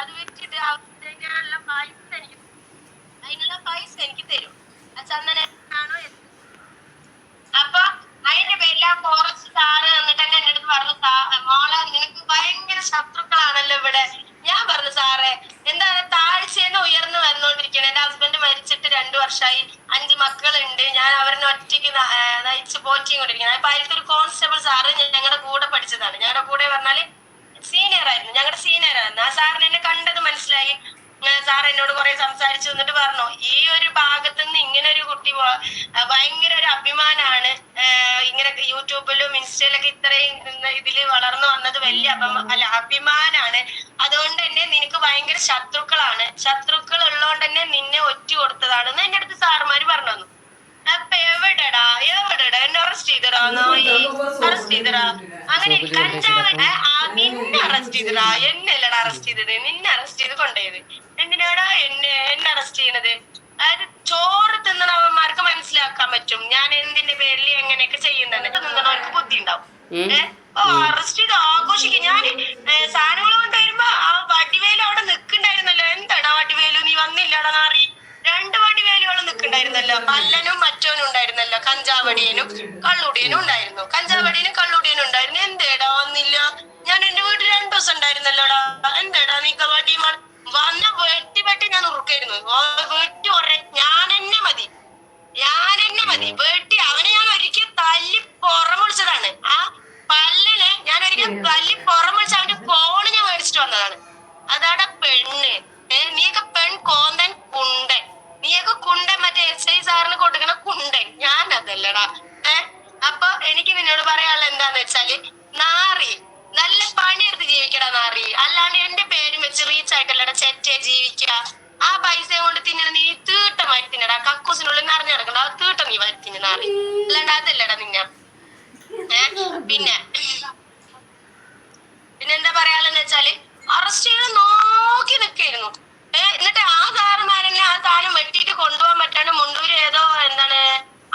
അത് വെച്ചിട്ട് അതിനുള്ള പൈസ എനിക്ക് അതിനുള്ള പൈസ എനിക്ക് തരും. ആ ചന്ദനാണോ അപ്പൊ അതിന്റെ പേരിൽ ആ ഫോറസ്റ്റ് സാറ് എന്നിട്ട് എന്റെ അടുത്ത് പറഞ്ഞു "സാ- മോളെ നിനക്ക് ഭയങ്കര ശത്രുക്കളാണല്ലോ ഇവിടെ. ഞാൻ പറഞ്ഞു സാറേ എന്താണ് താഴ്ചയെന്ന് ഉയർന്നു വന്നുകൊണ്ടിരിക്കണം എന്റെ ഹസ്ബൻഡ് മരിച്ചിട്ട് രണ്ടു വർഷമായി. അഞ്ച് മക്കളുണ്ട്. ഞാൻ അവരെ ഒറ്റയ്ക്ക് നയിച്ച് പോറ്റിക്കൊണ്ടിരിക്കുന്നത് അപ്പൊ അതിലത്തെ ഒരു കോൺസ്റ്റബിൾ സാറ് ഞങ്ങളുടെ കൂടെ പഠിച്ചതാണ്. ഞങ്ങളുടെ കൂടെ പറഞ്ഞാൽ സീനിയർ ആയിരുന്നു ഞങ്ങളുടെ സീനിയർ ആയിരുന്നു ആ സാറിന് എന്നെ കണ്ടത് മനസ്സിലായി സാർ എന്നോട് കുറെ സംസാരിച്ചു എന്നിട്ട് പറഞ്ഞു ഈ ഒരു ഭാഗത്ത് നിന്ന് ഇങ്ങനെ ഒരു കുട്ടി ഭയങ്കര ഒരു അഭിമാനാണ് ഇങ്ങനെ യൂട്യൂബിലും ഇൻസ്റ്റയിലൊക്കെ ഇത്രയും ഇതിൽ വളർന്നു വന്നത് വലിയ അല്ല അഭിമാനാണ് അതുകൊണ്ട് തന്നെ നിനക്ക് ഭയങ്കര ശത്രുക്കളാണ് ശത്രുക്കൾ ഉള്ളതുകൊണ്ട് തന്നെ നിന്നെ ഒറ്റ കൊടുത്തതാണെന്ന് എന്റെ അടുത്ത് സാറുമാര് പറഞ്ഞു തന്നു അപ്പൊ എവിടെടാ എവിടെടാ എന്നെ അറസ്റ്റ് ചെയ്തടാ അറസ്റ്റ് ചെയ്തടാ അങ്ങനെ കഞ്ചാവ് ആ നിന്നെ അറസ്റ്റ് ചെയ്തടാ. എന്നെ അല്ലടാ അറസ്റ്റ് ചെയ്തത്. നിന്നെ അറസ്റ്റ് ചെയ്ത് കൊണ്ടുപോയത്. എന്തിനാടാ എന്നെ എന്നെ അറസ്റ്റ് ചെയ്യണത്? അതായത് ചോറ് തിന്നണവന്മാർക്ക് മനസ്സിലാക്കാൻ പറ്റും. ഞാൻ എന്തിന്റെ പേരിൽ എങ്ങനെയൊക്കെ ചെയ്യുന്നത് തിന്നണവർക്ക് ബുദ്ധി ഉണ്ടാവും. ഓ അറസ്റ്റ് ചെയ്ത് ആഘോഷിക്കും. ഞാൻ സാധനങ്ങൾ കൊണ്ടുവരുമ്പോ ആ വടിവേലു അവിടെ നിക്കണ്ടായിരുന്നല്ലോ എന്താടാ വടിവേലു? നീ വന്നില്ലടാ നാറി. രണ്ട് വടിവേലുകളും നിക്കണ്ടായിരുന്നല്ലോ പല്ലനും മറ്റോനും ഉണ്ടായിരുന്നല്ലോ. കഞ്ചാവടിയനും കള്ളുടിയനും ഉണ്ടായിരുന്നു. കഞ്ചാവടിയനും കള്ളുടിയനും ഉണ്ടായിരുന്നു. എന്തേടാ ദിവസം ഉണ്ടായിരുന്നല്ലോടാ എന്താടാ നീ വടി വന്ന വെട്ടി വെട്ടി ഞാൻ ഉറുക്കായിരുന്നു. വെട്ടി ഒരേ ഞാൻ എന്നെ മതി. ഞാൻ എന്നെ മതി. വെട്ടി അവനെ ഞാൻ ഒരിക്കൽ തല്ലി പുറമൊളിച്ചതാണ് ആ പല്ലിനെ ഞാൻ ഒരിക്കൽ തല്ലി പുറമൊളിച്ച് അവന്റെ ഫോണ് ഞാൻ മേടിച്ചിട്ട് വന്നതാണ്. അതാടെ പെണ്ണ്. നീയൊക്കെ പെൺ കോന്തൻ കുണ്ടൻ. നീയൊക്കെ കുണ്ടൻ മറ്റേ എസ് ഐ സാറിന് കൊടുക്കണ കുണ്ടൻ. ഞാൻ അതല്ലടാ ഏ അപ്പൊ എനിക്ക് നിന്നോട് പറയാനുള്ള എന്താന്ന് വെച്ചാൽ നാറി നല്ല പണിയെടുത്ത് ജീവിക്കടാ നാറി അല്ലാണ്ട് എന്റെ പേരും വെച്ച് റീച്ച് ആയിട്ടല്ലടാ ചെറ്റേ ജീവിക്കുക ആ പൈസ കൊണ്ട് തിന്നണ നീ തീട്ട വാരി തിന്നടാ കക്കൂസിനുള്ളിൽ നിറഞ്ഞു നടക്കണ്ട. ആ തീട്ട നീ വാരി തിന്നു നാറി അല്ലാണ്ട് അതല്ലടാ നിന്ന. പിന്നെ. പിന്നെ എന്താ പറയാന്ന് വെച്ചാൽ അറസ്റ്റ് ചെയ്ത് നോക്കി നിക്കായിരുന്നു ഏ? എന്നിട്ട് ആ സാറന്മാരെന്നെ ആ സാധനം വെട്ടിട്ട് കൊണ്ടുപോകാൻ പറ്റാണ്ട് മുണ്ടൂര് ഏതോ എന്താണ്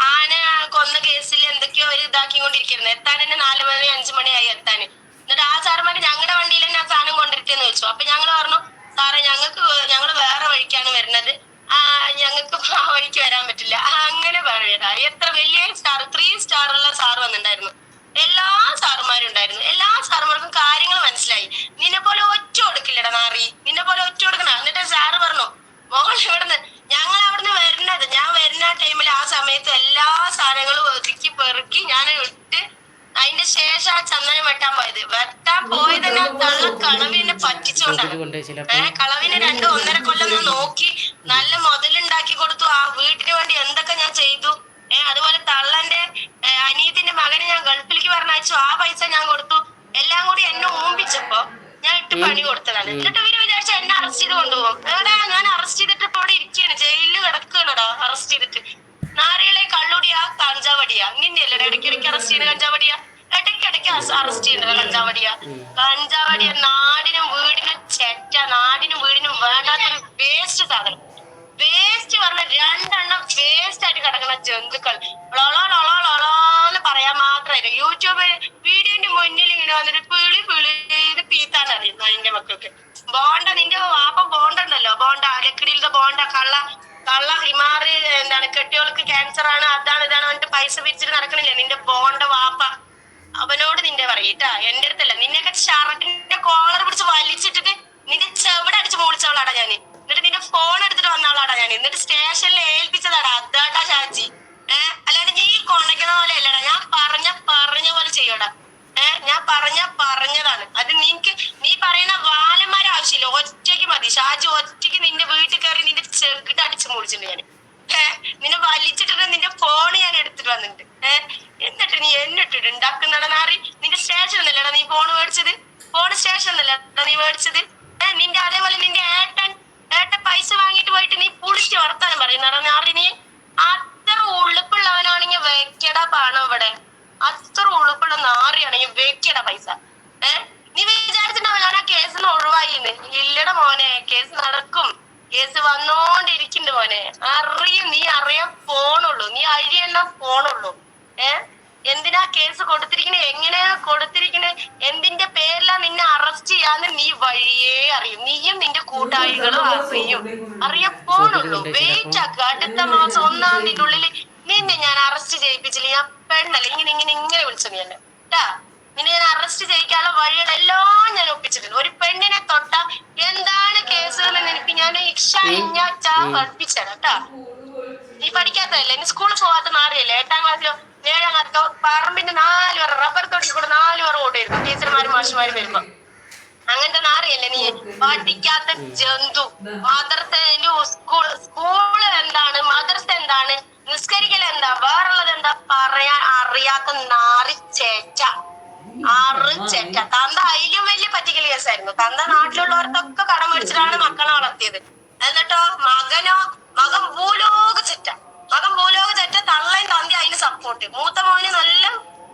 ആന കൊന്ന കേസിൽ എന്തൊക്കെയോ ഒരു ഇതാക്കിക്കൊണ്ടിരിക്കുന്നു എത്താൻ തന്നെ നാല് മണി അഞ്ചു മണിയായി എത്താൻ. എന്നിട്ട് ആ സാറന്മാര് ഞങ്ങളുടെ വണ്ടിയിൽ തന്നെ ആ സാധനം കൊണ്ടിരിക്കുന്നു വെച്ചു. അപ്പൊ ഞങ്ങൾ പറഞ്ഞു സാറേ ഞങ്ങൾക്ക് ഞങ്ങൾ വേറെ വഴിക്കാണ് വരുന്നത്. ആ ഞങ്ങൾക്ക് ആ വഴിക്ക് വരാൻ പറ്റില്ല. അങ്ങനെ പറയടാ. എത്ര വലിയ സ്റ്റാർ ത്രീ സ്റ്റാർ ഉള്ള സാർ വന്നിട്ടുണ്ടായിരുന്നു. എല്ലാ സാറുമാരും ഉണ്ടായിരുന്നു എല്ലാ സാറുമാർക്കും കാര്യങ്ങൾ മനസ്സിലായി. നിന്നെ പോലെ ഒറ്റ കൊടുക്കില്ലടാ നാറി. നിന്നെ പോലെ ഒറ്റ കൊടുക്കണ എന്നിട്ട് സാറ് പറഞ്ഞു മോൾ ഇവിടുന്ന് ഞങ്ങൾ അവിടുന്ന് വരുന്നത്. ഞാൻ വരുന്ന ടൈമിൽ ആ സമയത്ത് എല്ലാ സാധനങ്ങളും ഒതുക്കി പെറുക്കി ഞാൻ ശേഷം ആ ചന്ദനം വെട്ടാൻ പോയത്. വെട്ടാൻ പോയത് ഞാൻ തള്ള കളവിനെ പറ്റിച്ചുകൊണ്ടാണ്. കളവിനെ രണ്ടു ഒന്നര കൊല്ലം ഞാൻ നോക്കി നല്ല മുതലുണ്ടാക്കി കൊടുത്തു. ആ വീട്ടിന് വേണ്ടി എന്തൊക്കെ ഞാൻ ചെയ്തു? ഏ അതുപോലെ തള്ളന്റെ അനിയത്തിന്റെ മകനെ ഞാൻ ഗൾഫിലേക്ക് പറഞ്ഞയച്ചു. ആ പൈസ ഞാൻ കൊടുത്തു. എല്ലാം കൂടി എന്നെ ഓമ്പിച്ചപ്പോ ഞാൻ ഇട്ട് പണി കൊടുത്തതാണ്. എന്നിട്ട് ഇവർ വിചാരിച്ച എന്നെ അറസ്റ്റ് ചെയ്ത് കൊണ്ടുപോകും. എടാ ഞാൻ അറസ്റ്റ് ചെയ്തിട്ട് ഇപ്പൊ ഇവിടെ ഇരിക്കുകയാണ്. ജയിലിൽ കിടക്കുകയാണോടാ അറസ്റ്റ് ചെയ്തിട്ട്? നാരയിലെ കള്ളുടിയാ കഞ്ചാവടിയാ. നിന്നെയല്ലേ ഇടയ്ക്കിടയ്ക്ക് അറസ്റ്റ് ചെയ്യുന്ന കഞ്ചാവടിയാ. ഇടയ്ക്കിടയ്ക്ക് അറസ്റ്റ് ചെയ്യുന്നത് കഞ്ചാവടിയ കഞ്ചാവടിയ നാടിനും വീടിനും ചെറ്റ. നാടിനും വീടിനും വേണ്ടാത്തൊരു വേസ്റ്റ് സാധനം. വേസ്റ്റ് പറഞ്ഞ രണ്ടെണ്ണം വേസ്റ്റ് ആയിട്ട് കിടക്കുന്ന ജന്തുക്കൾ. എന്ന് പറയാൻ മാത്രമല്ല യൂട്യൂബ് വീഡിയോന്റെ മുന്നിൽ ഇങ്ങനെ വന്നിട്ട് പിളി പിളി ഇത് പീത്താൻ അറിയുന്നു അതിന്റെ മക്കൾക്ക്. ബോണ്ട നിന്റെ വാപ്പ ബോണ്ട ഉണ്ടല്ലോ. ബോണ്ട ലക്കിടിയിലത്തെ ബോണ്ട കള്ള കള്ള ഹിമാറി എന്താണ് കെട്ടിയോൾക്ക് ക്യാൻസർ ആണ് അതാണ് ഇതാണ് എന്നിട്ട് പൈസ പിരിച്ചിട്ട് നടക്കണില്ല? നിന്റെ ബോണ്ട വാപ്പ. അവനോട് നിന്റെ പറയട്ടാ എന്റെ അടുത്തല്ല. നിന്നെയൊക്കെ ഷർട്ടിന്റെ കോളർ പിടിച്ച് വലിച്ചിട്ടിട്ട് നിന്റെ ചെവിടെ അടിച്ച് മൂളിച്ചവളാടാ ഞാൻ. എന്നിട്ട് നിന്റെ ഫോൺ എടുത്തിട്ട് വന്നവളാടാ ഞാൻ എന്നിട്ട് സ്റ്റേഷനിൽ ഏൽപ്പിച്ചതാടാ. അതാട്ടാ ചാച്ചി ഏഹ് അല്ലാണ്ട് നീ കൊണ്ടയ്ക്കുന്ന പോലെ അല്ലടാ. ഞാൻ പറഞ്ഞ പറഞ്ഞ പോലെ ചെയ്യടാ. ഏഹ് ഞാൻ പറഞ്ഞ പറഞ്ഞതാണ്. അത് നിനക്ക് നീ പറയുന്ന വാലന്മാരെ ആവശ്യമില്ല. ഒറ്റയ്ക്ക് മതി. ഷാജി ഒറ്റയ്ക്ക് നിന്റെ വീട്ടിൽ കയറി നിന്റെ ചെകിട്ട് അടിച്ച് മുറിച്ചിട്ടുണ്ട് ഞാൻ ഏഹ് നിന്നെ വലിച്ചിട്ടിട്ട് നിന്റെ ഫോൺ ഞാൻ എടുത്തിട്ട് വന്നിട്ടുണ്ട്. ഏഹ് എന്നിട്ടിട്ട് ഉണ്ടാക്കുന്നട നാറി. നിന്റെ സ്റ്റേഷൻ ഒന്നല്ലടാ നീ ഫോൺ മേടിച്ചത്? ഫോൺ സ്റ്റേഷൻ ഒന്നല്ലടാ നീ മേടിച്ചത്? ഏഹ് നിന്റെ അതേപോലെ നിന്റെ ഏട്ടൻ ഏട്ടൻ പൈസ വാങ്ങിട്ട് പോയിട്ട് നീ പുളിച്ച് വർത്താനം പറയുന്നടാ നാറി നീ. അത്ര ഉളുപ്പുള്ളവനാണെങ്കിൽ വെക്കട പണം ഇവിടെ അത്ര ഉളുപ്പുള്ള നാറിയാണെങ്കിൽ വെക്കട പൈസ. ഏഹ് നീ വിചാരിച്ചിട്ടുണ്ടാവും ഞാൻ ആ കേസിന് ഒഴിവായിന്ന്. ഇല്ലട മോനെ കേസ് നടക്കും. കേസ് വന്നോണ്ടിരിക്കുന്നുണ്ട് മോനെ. അറിയും നീ അറിയാൻ പോണുള്ളൂ നീ അഴിയെണ്ണ പോണുള്ളൂ ഏ? എന്തിനാ കേസ് കൊടുത്തിരിക്കണേ? എങ്ങനെയാ കൊടുത്തിരിക്കണേ? എന്തിന്റെ പേരിലാ നിന്നെ അറസ്റ്റ് ചെയ്യാന്ന് നീ വഴിയേ അറിയും. നീയും നിന്റെ കൂട്ടാളികളും അറിയും. അറിയപ്പോണുള്ളൂ വെയിറ്റ് ആക്കുക അടുത്ത മാസം ഒന്നാം തീയതി ഉള്ളിൽ നിന്നെ ഞാൻ അറസ്റ്റ് ചെയ്യിപ്പിച്ചില്ല. ഞാൻ പെണ്ണല്ല. ഇങ്ങനെ ഇങ്ങനെ ഇങ്ങനെ വിളിച്ചു നീ എന്നെ. കേട്ടാ നിന്നെ ഞാൻ അറസ്റ്റ് ചെയ്യിക്കാനുള്ള വഴികളെല്ലാം ഞാൻ ഒപ്പിച്ചിട്ടുണ്ട്. ഒരു പെണ്ണിനെ തൊട്ട എന്താണ് കേസ് എന്ന് എനിക്ക് ഞാൻ ഇക്ഷ പഠിപ്പിച്ചാണ് കേട്ടാ നീ പഠിക്കാത്തതല്ലേ? നീ സ്കൂളിൽ പോവാത്ത മാറിയല്ലേ എട്ടാം ക്ലാസ്സിലോ ഏഴാം പറമ്പിന്റെ നാല് പേർ റബ്ബർ തൊട്ടി കൂടെ നാല് പേർ ഓടിയിരുന്നു ടീച്ചർമാരും മാഷുമാരും വരുമ്പോ. അങ്ങനത്തെ നാറിയല്ലേ നീ? പഠിക്കാത്ത ജന്തു. മദർസ സ്കൂൾ സ്കൂൾ എന്താണ്? മദർസ എന്താണ്? നിസ്കരിക്കൽ എന്താ? വേറുള്ളത് എന്താ? പറയാൻ അറിയാത്ത നാറി ചേച്ച. ആറ് ചേറ്റ തന്ത അതിലും വലിയ പറ്റിക്കൽ കേസായിരുന്നു തന്ത നാട്ടിലുള്ളവർക്കൊക്കെ കടം മേടിച്ചിട്ടാണ് മക്കളെ വളർത്തിയത്. എന്നിട്ടോ മകനോ മകൻ ഭൂലോക ചെറ്റ മകൻ ഭൂലോക ചെറ്റ തള്ളയും തന്തി അതിന് സപ്പോർട്ട് മൂത്ത മോന് നല്ല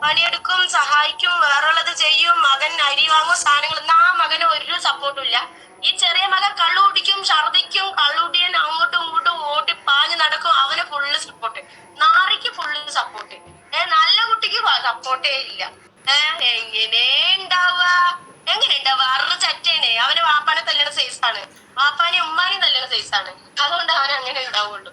പണിയെടുക്കും സഹായിക്കും വേറുള്ളത് ചെയ്യും മകൻ അരി വാങ്ങും സാധനങ്ങൾ. എന്നാ മകന് ഒരു സപ്പോർട്ടും ഇല്ല. ഈ ചെറിയ മകൻ കള്ളു കുടിക്കും ഛർദിക്കും കള്ളുടിയൻ അങ്ങോട്ടും ഇങ്ങോട്ടും ഓട്ടി പാഞ്ഞു നടക്കും. അവന് ഫുള്ള് സപ്പോർട്ട് നാറിക്ക് ഫുള്ള് സപ്പോർട്ട് ഏ നല്ല കുട്ടിക്ക് സപ്പോർട്ടേ ഇല്ല. ഏഹ് എങ്ങനെ ഉണ്ടാവുക എങ്ങനെ ഉണ്ടാവുക അറു ചറ്റേനെ. അവന് വാപ്പാനെ തല്ലണ സൈസാണ് വാപ്പാനെ ഉമ്മാനെ തല്ലണ സൈസാണ് അതുകൊണ്ട് അവൻ അങ്ങനെ ഉണ്ടാവുള്ളൂ